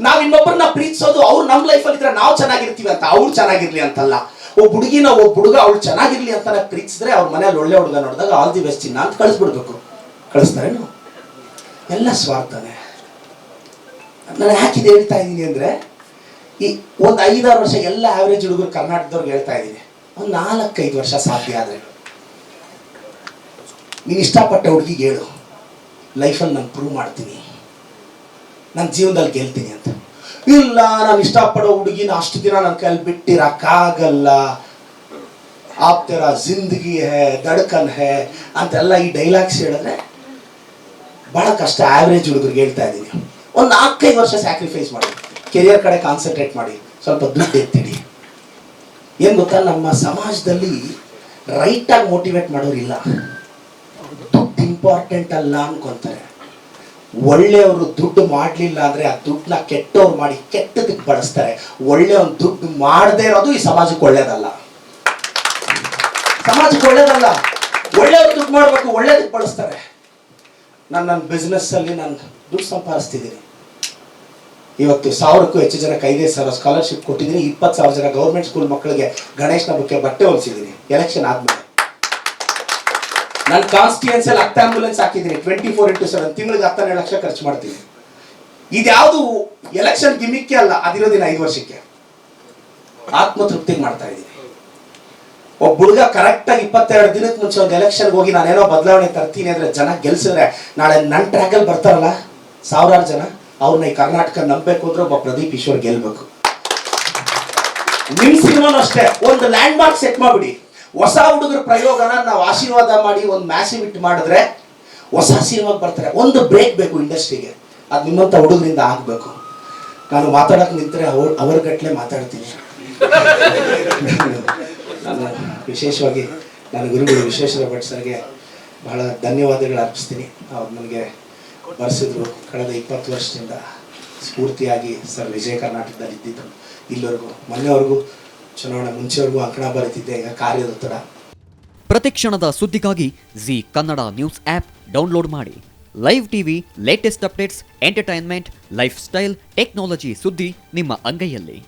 ನಾವ್ ಇನ್ನೊಬ್ಬರನ್ನ ಪ್ರೀತಿಸೋದು ಅವ್ರು ನಮ್ಮ ಲೈಫಲ್ಲಿ ಇದ್ರೆ ನಾವು ಚೆನ್ನಾಗಿರ್ತೀವಿ ಅಂತ, ಅವ್ರು ಚೆನ್ನಾಗಿರ್ಲಿ ಅಂತಲ್ಲ. ಒಬ್ಬ ಹುಡುಗಿನ ಒಬ್ಬ ಹುಡುಗ ಅವ್ಳು ಚೆನ್ನಾಗಿರ್ಲಿ ಅಂತ ಪ್ರೀತಿಸಿದ್ರೆ ಅವ್ರ ಮನೇಲಿ ಒಳ್ಳೆ ಹುಡುಗ ನೋಡಿದಾಗ ಆಲ್ ದಿ ಬೆಸ್ಟ್ ಚಿನ್ನ ಅಂತ ಕಳಿಸ್ಬಿಡ್ಬೇಕು. ಕಳಿಸ್ತಾರೇನು ಎಲ್ಲ ಸ್ವಾರ್ಥನೇ. ನಾನು ಯಾಕೆ ಇದು ಹೇಳ್ತಾ ಇದ್ದೀನಿ ಅಂದ್ರೆ, ಈ ಒಂದು ಐದಾರು ವರ್ಷ ಎಲ್ಲ ಆವ್ರೇಜ್ ಹುಡುಗರು ಕರ್ನಾಟಕದವ್ರಿಗೆ ಹೇಳ್ತಾ ಇದ್ದೀನಿ ಒಂದು ನಾಲ್ಕೈದು ವರ್ಷ ಸಾಧ್ಯ ಆದರೆ. ನೀನು ಇಷ್ಟಪಟ್ಟ ಹುಡುಗಿಗೆ ಹೇಳು. ಲೈಫಲ್ಲಿ ನಾನು ಪ್ರೂವ್ ಮಾಡ್ತೀನಿ. ನನ್ನ ಜೀವನದಲ್ಲಿ ಗೆಲ್ತೀನಿ ಅಂತ. ಇಲ್ಲ, ನಾನು ಇಷ್ಟಪಡೋ ಹುಡುಗಿನ ಅಷ್ಟು ದಿನ ನನ್ನ ಕೈಯಲ್ಲಿ ಬಿಟ್ಟಿರಕ್ಕಾಗಲ್ಲ. ಆಪ್ತರ ಜಿಂದಗಿ ಹೇ, ದಡ್ಕನ್ ಹೇ ಅಂತೆಲ್ಲ ಈ ಡೈಲಾಗ್ಸ್ ಹೇಳಿದ್ರೆ ಬಹಳ ಕಷ್ಟ. ಆವ್ರೇಜ್ ಹುಡುಗರಿಗೆ ಹೇಳ್ತಾ ಇದ್ದೀನಿ. ಒಂದು ನಾಲ್ಕೈದು ವರ್ಷ ಸ್ಯಾಕ್ರಿಫೈಸ್ ಮಾಡಿ. ಕೆರಿಯರ್ ಕಡೆ ಕಾನ್ಸಂಟ್ರೇಟ್ ಮಾಡಿ. ಸ್ವಲ್ಪ ದುಡ್ಡು ಎತ್ತಿಡಿ. ಏನು ಗೊತ್ತಾ? ನಮ್ಮ ಸಮಾಜದಲ್ಲಿ ರೈಟಾಗಿ ಮೋಟಿವೇಟ್ ಮಾಡೋರಿಲ್ಲ. ದುಡ್ಡು ಇಂಪಾರ್ಟೆಂಟ್ ಅಲ್ಲ ಅನ್ಕೊಂತಾರೆ. ಒಳ್ಳೆಯವರು ದುಡ್ಡು ಮಾಡಲಿಲ್ಲ ಅಂದರೆ ಆ ದುಡ್ಡನ್ನ ಕೆಟ್ಟವ್ರು ಮಾಡಿ ಕೆಟ್ಟದಕ್ಕೆ ಬಳಸ್ತಾರೆ. ಒಳ್ಳೆಯವ್ರು ದುಡ್ಡು ಮಾಡದೇ ಇರೋದು ಈ ಸಮಾಜಕ್ಕೆ ಒಳ್ಳೇದಲ್ಲ. ಸಮಾಜಕ್ಕೆ ಒಳ್ಳೇದಲ್ಲ. ಒಳ್ಳೆಯವ್ರು ದುಡ್ಡು ಮಾಡಬೇಕು, ಒಳ್ಳೇದಕ್ಕೆ ಬಳಸ್ತಾರೆ. ನಾನು ನನ್ನ ಬಿಸ್ನೆಸ್ಸಲ್ಲಿ ನಾನು ದುಡ್ಡು ಸಂಪಾದಿಸ್ತಿದ್ದೀನಿ. ಇವತ್ತು ಸಾವಿರಕ್ಕೂ ಹೆಚ್ಚು ಜನ ಕೈದೇ ಸಾವಿರ ಸ್ಕಾಲರ್ಶಿಪ್ ಕೊಟ್ಟಿದ್ದೀನಿ. ಇಪ್ಪತ್ತು ಸಾವಿರ ಜನ ಗೌರ್ಮೆಂಟ್ ಸ್ಕೂಲ್ ಮಕ್ಕಳಿಗೆ ಗಣೇಶನ ಬುಕ್ಕೆ ಬಟ್ಟೆ ಹೊಲಿಸಿದ್ದೀನಿ. ಎಲೆಕ್ಷನ್ ಆದ್ಮೇಲೆ. ನನ್ನ ಕಾನ್ಸ್ಟಿಟ್ಯೂನ್ಸ್ ಅಲ್ಲಿ ಹತ್ತು ಆಂಬುಲೆನ್ಸ್ ಹಾಕಿದ್ದೀನಿ ಟ್ವೆಂಟಿ ಫೋರ್ ಇಂಟು ಸೆವೆನ್ ತಿಂಗಳಿಗೆ ಹತ್ತನ್ನೆರಡು ಲಕ್ಷ ಖರ್ಚು ಮಾಡ್ತೀನಿ. ಇದ್ಯಾವುದು ಎಲೆಕ್ಷನ್ ಗಿಮಿಕ್ಕೆ ಅಲ್ಲ, ಅದಿರೋದಿನ ಐದು ವರ್ಷಕ್ಕೆ. ಆತ್ಮತೃಪ್ತಿಗೆ ಮಾಡ್ತಾ ಇದ್ದೀನಿ. ಒಬ್ಬ ಹುಡುಗ ಕರೆಕ್ಟ್ ಆಗಿ ಇಪ್ಪತ್ತೆರಡು ದಿನಕ್ಕೆ ಮುಂಚೆ ಒಂದು ಎಲೆಕ್ಷನ್ ಹೋಗಿ ನಾನೇನೋ ಬದಲಾವಣೆ ತರ್ತೀನಿ ಅಂದ್ರೆ ಜನ ಗೆಲ್ಸಿದ್ರೆ ನಾಳೆ ನನ್ನ ಟ್ರ್ಯಾಕಲ್ಲಿ ಬರ್ತಾರಲ್ಲ, ಸಾವಿರಾರು ಜನ ಅವ್ರನ್ನ ಈ ಕರ್ನಾಟಕ ನಂಬಬೇಕು ಅಂದ್ರೆ ಒಬ್ಬ ಪ್ರದೀಪ್ ಈಶ್ವರ್ ಗೆಲ್ಬೇಕು. ನಿಮ್ ಸಿನಿಮಾನು ಅಷ್ಟೇ, ಒಂದು ಲ್ಯಾಂಡ್ ಮಾರ್ಕ್ ಸೆಟ್ ಮಾಡ್ಬಿಡಿ. ಹೊಸ ಹುಡುಗರ ಪ್ರಯೋಗನ ನಾವು ಆಶೀರ್ವಾದ ಮಾಡಿ ಒಂದು ಮ್ಯಾಸಿವ್ ಇಟ್ ಮಾಡಿದ್ರೆ ಹೊಸ ಸಿನಿಮಾಗೆ ಬರ್ತಾರೆ. ಒಂದು ಬ್ರೇಕ್ ಬೇಕು ಇಂಡಸ್ಟ್ರಿಗೆ ಅದು ನಿಮ್ಮಂತ ಹುಡುಗರಿಂದ ಆಗಬೇಕು. ನಾನು ಮಾತಾಡಕ್ ನಿಂತರೆ ಅವ್ರ ಅವ್ರ ಗಟ್ಲೆ ಮಾತಾಡ್ತೀನಿ. ನಾನು ವಿಶೇಷವಾಗಿ ನನ್ನ ಗುರುಗಳು ವಿಶ್ವೇಶ್ವರ ಭಟ್ ಸರ್ಗೆ ಬಹಳ ಧನ್ಯವಾದಗಳು ಅರ್ಪಿಸ್ತೀನಿ. ಅವ್ರು ನನಗೆ ಬರೆಸಿದ್ರು ಕಳೆದ ಇಪ್ಪತ್ತು ವರ್ಷದಿಂದ ಸ್ಫೂರ್ತಿಯಾಗಿ ಸರ್ ವಿಜಯ ಕರ್ನಾಟಕದಲ್ಲಿ ಇದ್ದಿದ್ದು ಇಲ್ಲಿವರೆಗೂ, ಮೊನ್ನೆವರೆಗೂ ಚುನಾವಣೆ ಮುಂಚೆವರೆಗೂ ಅಂಕಣ ಬರೀತಿದ್ದೆ, ಈಗ ಒತ್ತಡ. ಪ್ರತಿಕ್ಷಣದ ಸುದ್ದಿಗಾಗಿ Zee Kannada news app download ಮಾಡಿ. Live TV latest updates entertainment lifestyle technology ಸುದ್ದಿ ನಿಮ್ಮ ಅಂಗೈಯಲ್ಲಿ.